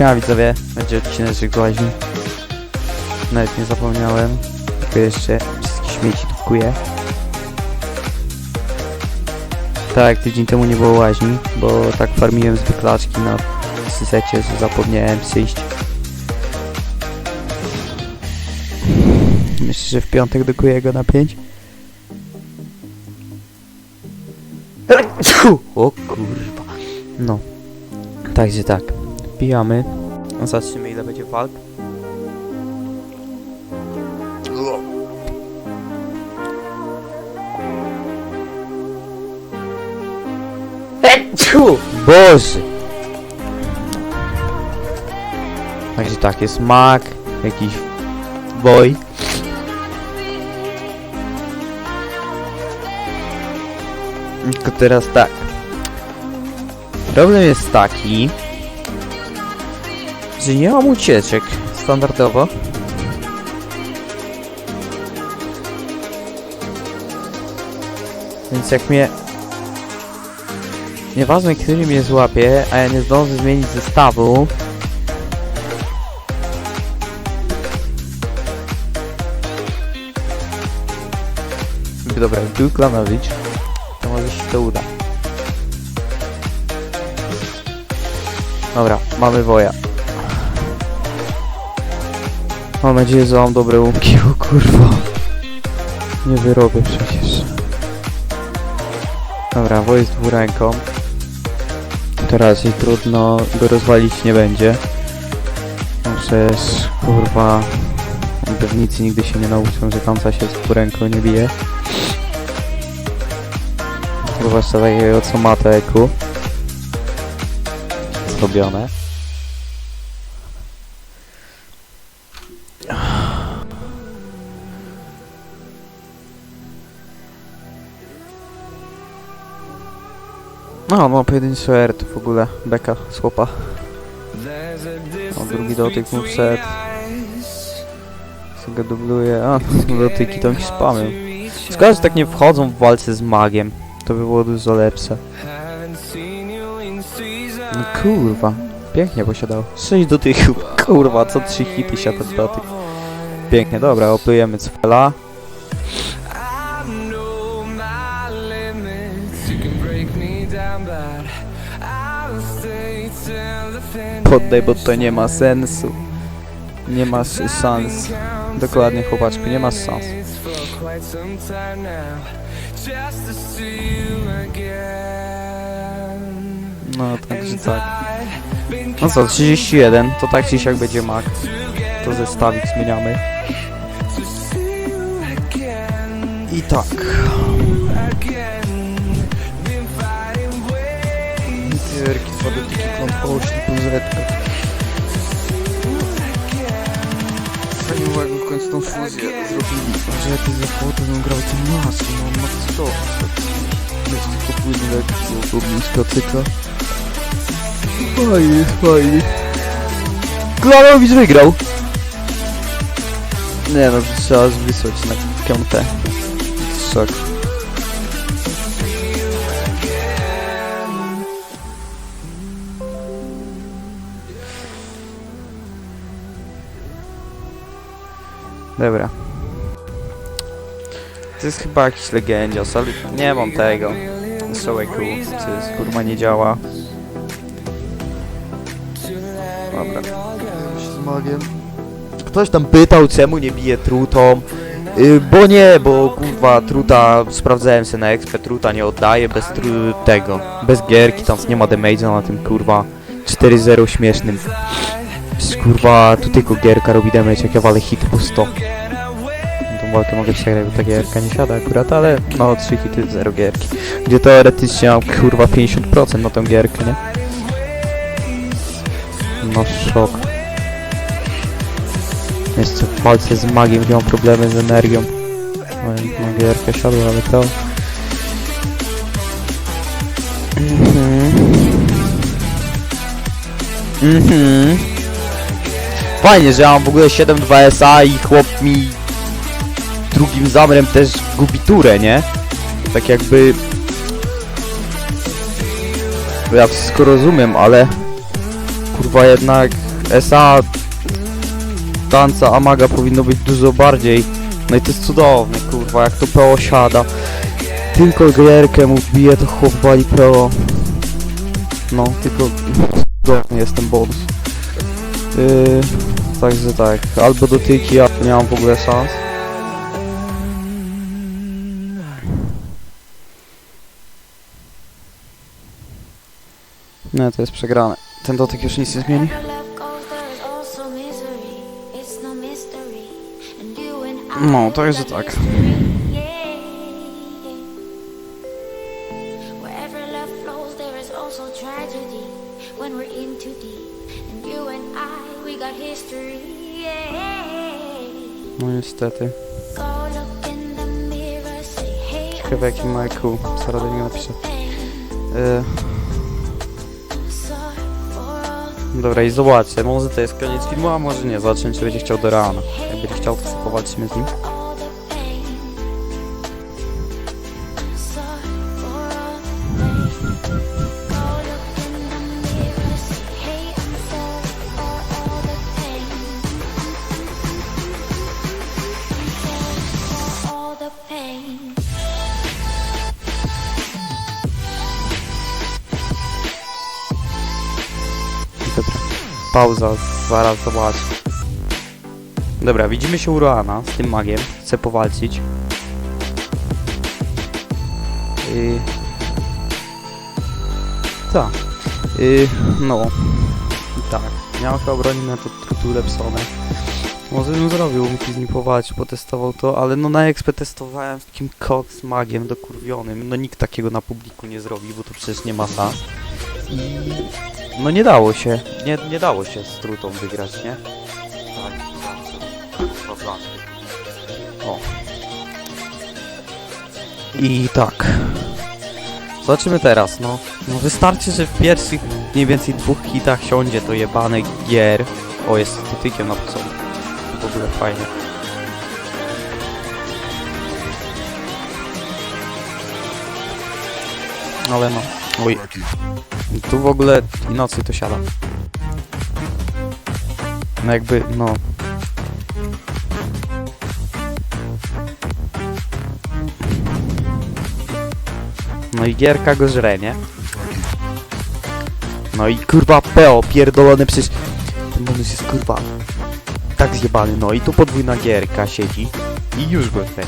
Siema widzowie, będzie odcinek z łaźni. Nawet nie zapomniałem. Tylko jeszcze wszystkie śmieci dupkuję. Tak, tydzień temu nie było łaźni, bo tak farmiłem zwyklaczki na sysecie, że zapomniałem przyjść. Myślę, że w piątek dokuję go na 5. O kurwa. No. Także tak. Wbijamy. Zobaczymy ile będzie walk. Eciu! Boże! Także tak, jest mak, jakiś boj. Tylko teraz tak. Problem jest taki, że nie mam ucieczek standardowo. Więc jak mnie... Nieważne, który mnie złapie, a ja nie zdążę zmienić zestawu... Dobra, był Klanowicz, to może się to uda. Dobra, mamy woja. Mam nadzieję, że mam dobre łupki, o kurwa. Nie wyrobię przecież. Dobra, woj z dwuręką. Teraz i trudno go rozwalić nie będzie. No przecież, kurwa, pewnicy nigdy się nie nauczą, że tamca się z dwuręką nie bije. Zwłaszcza takiego co ma to eku. Zrobione. No, no pojedynczy R to w ogóle beka z chłopa. O, drugi dotyk mu. Co go dubluje. A, dotyki tam spamią. Szkoda, że tak nie wchodzą w walce z magiem. To by było dużo lepsze. No kurwa. Pięknie posiadał. 6 dotyków. Kurwa, co 3 hity siada dotyk. Pięknie, dobra, oplujemy cfela. Poddaj, bo to nie ma sensu. Nie masz szans. Dokładnie, chłopaczku, nie masz szans. No, także tak. No co, 31, to tak czy siak będzie mak. To zestawik zmieniamy. I tak. Dotyki, mam zetkę. Fajnie było jakby w końcu tą fuzję zrobili. Że za foto bym grał tym masą, no on ma 100. Jest tylko płynny lekki, blisko cykla. Fajnie, fajnie. Klarowicz wygrał! Nie no, trzeba wysłać na piątę. Szok. Dobra. To jest chyba jakiś legendzias, ale nie mam tego. Sołeku, co jest kurwa nie działa. Dobra. Z magiem. Ktoś tam pytał, czemu nie bije trutą. Y, bo nie, bo kurwa truta, sprawdzałem się na expę, truta nie oddaje bez tru tego, bez gierki, tam nie ma damage'a na tym kurwa 4-0 śmiesznym. Psz, Kurwa, tu tylko gierka robi damage, jak ja walę hit po 100. Tą walkę mogę przegrać, bo ta gierka nie siada akurat, ale no 3 hity, 0 gierki. Gdzie teoretycznie mam kurwa 50% na tą gierkę, nie? No szok. Jeszcze w walce z magiem, gdzie mam problemy z energią. No, gierkę siadła, ale to... Mhm. Mhm. Fajnie, że ja mam w ogóle 7.2 SA i chłop mi drugim zamrem też gubi turę, nie? Tak jakby... Ja wszystko rozumiem, ale... Kurwa jednak SA tanca Amaga powinno być dużo bardziej. No i to jest cudowne, kurwa, jak to PO siada. Tylko gierkę mu wbije, to chłop wali PO. No, tylko cudowny jest ten bonus. Yy, także tak, albo dotyki, albo nie mam w ogóle szans. Nie, to jest przegrane. Ten dotyk już nic nie zmieni. No, jest tak. Wherever love flows, there is also tragedy when we're in too deep. And you and I, we got history. No niestety. Go look in the mirror, say, hey, I'm Ciekawe jaki Michael zaraz do niego napisze. Dobra i zobaczcie, może to jest koniec filmu, a może nie. Zobaczymy czy będzie chciał do Reana. Jak będzie chciał, to sobie powalczymy z nim. Pauza, zaraz zobacz. Dobra, widzimy się u Roana z tym magiem. Chcę powalczyć. Yy... Tak. Yy, no. Tak. Miałem chyba broni na to trutule psone. Może bym zrobił, umki z nim powalczył, potestował to, ale no na XP testowałem z takim koks magiem dokurwionym. No nikt takiego na publiku nie zrobi, bo to przecież nie ma szans. I no nie dało się, nie, nie dało się z trutą wygrać, nie? Tak, zawsze. O. I tak. Zobaczymy teraz, no. No wystarczy, że w pierwszych mniej więcej dwóch hitach siądzie to jebane gier. O, jest z dotykiem na początku. W ogóle fajnie. Ale no. Oj. Tu w ogóle i nocy to siada. No jakby, no. No i gierka go żre, nie? No i kurwa PO, pierdolony przecież... Ten bonus jest kurwa... Tak zjebany, no i tu podwójna gierka siedzi i już go ten.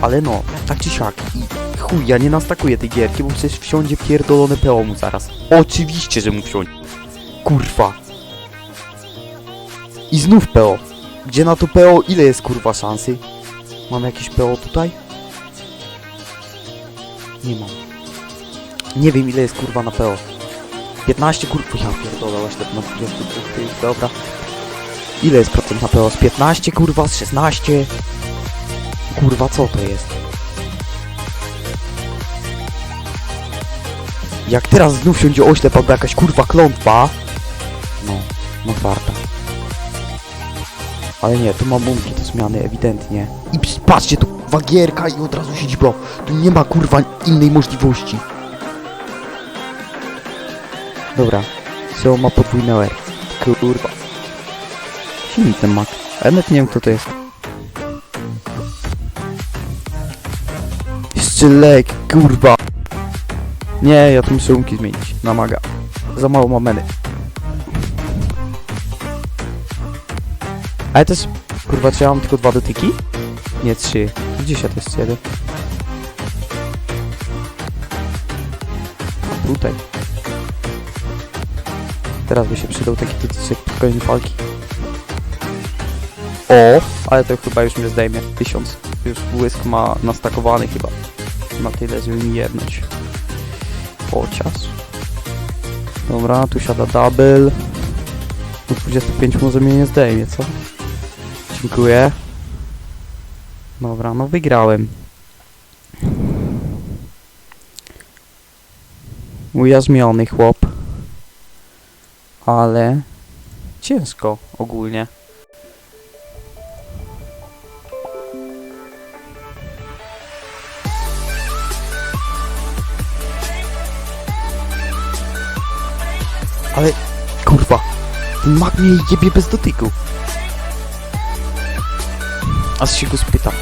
Ale no, tak czy siak i ja nie nastakuję tej gierki, bo przecież wsiądzie pierdolone PO mu zaraz. Oczywiście, że mu wsiądzie. Kurwa. I znów PO. Gdzie na to PO? Ile jest kurwa szansy? Mam jakieś PO tutaj? Nie mam. Nie wiem ile jest kurwa na PO. 15 kurwa, ja pierdolę właśnie na 22 tych, dobra. Ile jest procent na PO? Z 15 kurwa, z 16? Kurwa, co to jest? Jak teraz znów siądzie oślep albo jakaś kurwa klątwa. No, no warta. Ale nie, tu mam mumki do zmiany, ewidentnie. I patrzcie, tu kurwa gierka i od razu siedzi. Tu nie ma kurwa innej możliwości. Dobra, co ma podwójne R. Kurwa. Silny ten mak. Ale nawet nie wiem kto to jest. Jeszcze lek, kurwa. Nie, ja tu muszę umki zmienić. Za mało ma meny. Ale też, kurwa, czy ja mam tylko dwa dotyki? Nie, trzy. Dzisiaj to jest jeden. Tutaj. Teraz by się przydał taki dotyczek pod koniec walki. O, ale to chyba już mnie zdejmie. Tysiąc. Już błysk ma nastakowany chyba. Na tyle, żeby mi jednąć. Chociaż. Dobra, tu siada double. Do 25 może mnie nie zdejmie, co? Dziękuję. Dobra, no wygrałem. Ujarzmiony chłop. Ale ciężko ogólnie. Ale kurwa. Ten mag mnie jebie bez dotyku. Aż się go spytam.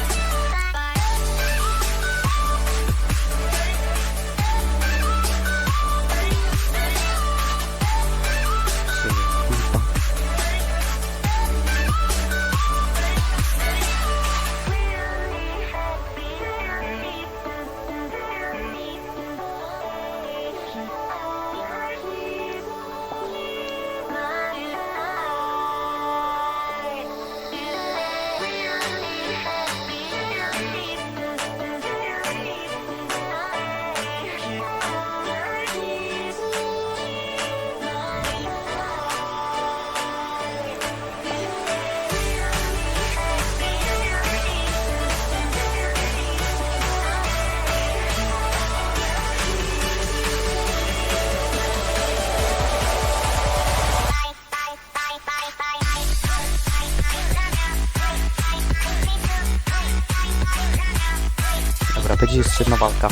Będzie jeszcze jedna walka.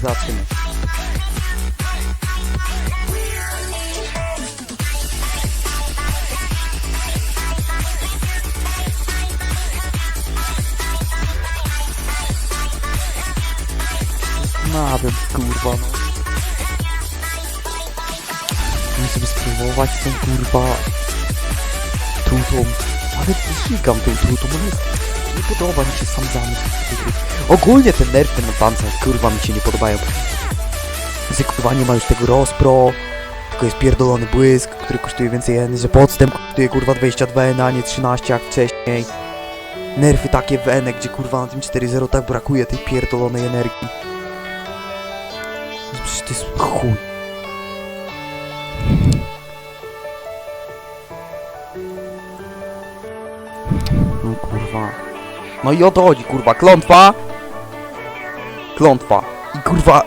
Zobaczymy. Nawet kurwa no. Muszę spróbować tą kurwa trutą. Ale żygam tą trutą, bo jest nie podoba mi się sam zamysł. Ogólnie te nerfy na tancach, kurwa, mi się nie podobają. Że kurwa nie ma już tego rozpro, tylko jest pierdolony błysk, który kosztuje więcej jeny, że podstęp kosztuje kurwa 22 jeny, a nie 13 jak wcześniej. Nerfy takie w Ene, gdzie kurwa na tym 4.0 tak brakuje tej pierdolonej energii. Przecież to jest chuj. No kurwa. No i o to chodzi, kurwa. Klątwa! Klątwa. I kurwa...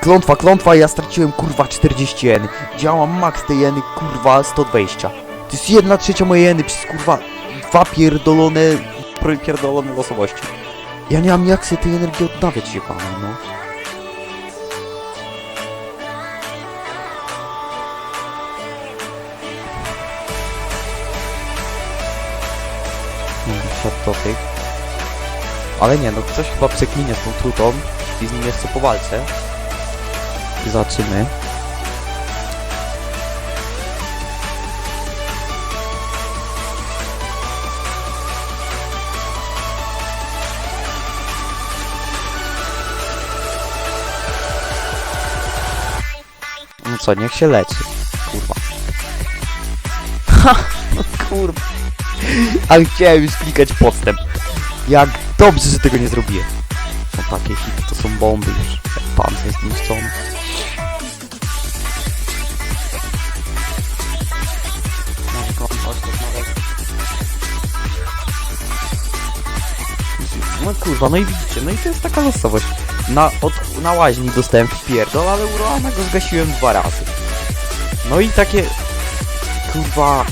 Klątwa, klątwa, ja straciłem kurwa 40 jeny. Działam max tej jeny, kurwa 120. To jest jedna trzecia mojej jeny przez kurwa dwa pierdolone... pierdolone losowości. Ja nie mam jak sobie tej energii odnawiać, jebany, no. Do tych. Ale nie, no ktoś chyba przekminie z tą trutą i z nim jeszcze po walce. Zobaczymy. No co, niech się leczy. Kurwa. Ha! No kurwa. Ale chciałem już klikać podstęp. Jak dobrze, że tego nie zrobiłem. No takie hity to są bomby już. Pan jest zniszczony. No kurwa, no i widzicie, no i to jest taka losowość. Na, od, na łaźni dostałem pierdol, ale Urana go zgasiłem dwa razy. No i takie... Kurwa...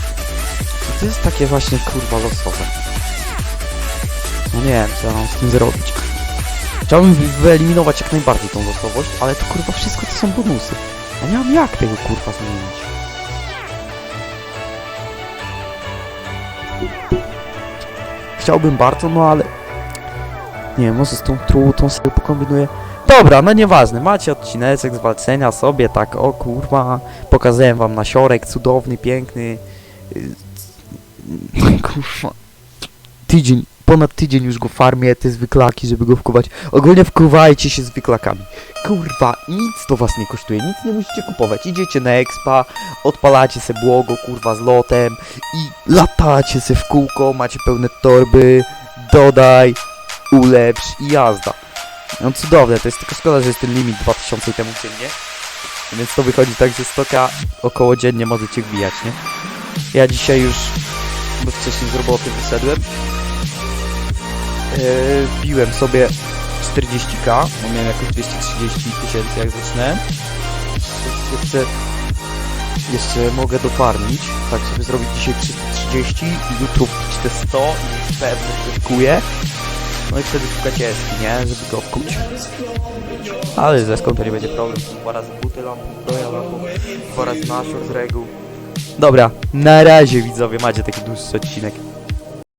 To jest takie właśnie kurwa losowe. No nie wiem, co ja mam z tym zrobić. Chciałbym wy- wyeliminować jak najbardziej tą losowość, ale to kurwa wszystko to są bonusy. Ja nie mam jak tego kurwa zmienić. Chciałbym bardzo, no ale... Nie wiem, może z tą trutą sobie pokombinuję. Dobra, no nieważne, macie odcineczek z walczenia sobie, tak, o kurwa, pokazałem wam nasiorek cudowny, piękny. Kurwa. Tydzień, ponad tydzień już go farmię, te zwyklaki, żeby go wkuwać. Ogólnie wkuwajcie się zwyklakami. Kurwa, nic to was nie kosztuje, nic nie musicie kupować. Idziecie na expa, odpalacie se błogo, kurwa, z lotem i latacie se w kółko, macie pełne torby, dodaj, ulepsz i jazda. No cudowne, to jest tylko szkoda, że jest ten limit 2000 temu dziennie. Więc to wychodzi tak, że stoka około dziennie możecie wbijać, nie? Ja dzisiaj już, bo wcześniej z roboty wyszedłem, yy, wbiłem sobie 40k, bo miałem jakoś 230 tysięcy jak. Więc Jeszcze, jeszcze mogę dofarmić, tak sobie zrobić dzisiaj 330 i jutro wbić te 100 i pewnie wkuję. No i wtedy szukać jeski, nie? Żeby go wkuć. Ale ze to nie będzie problem. Dwa razy buty lampu, broja lampu, dwa razy z reguł. Dobra, na razie widzowie, macie taki dłuższy odcinek.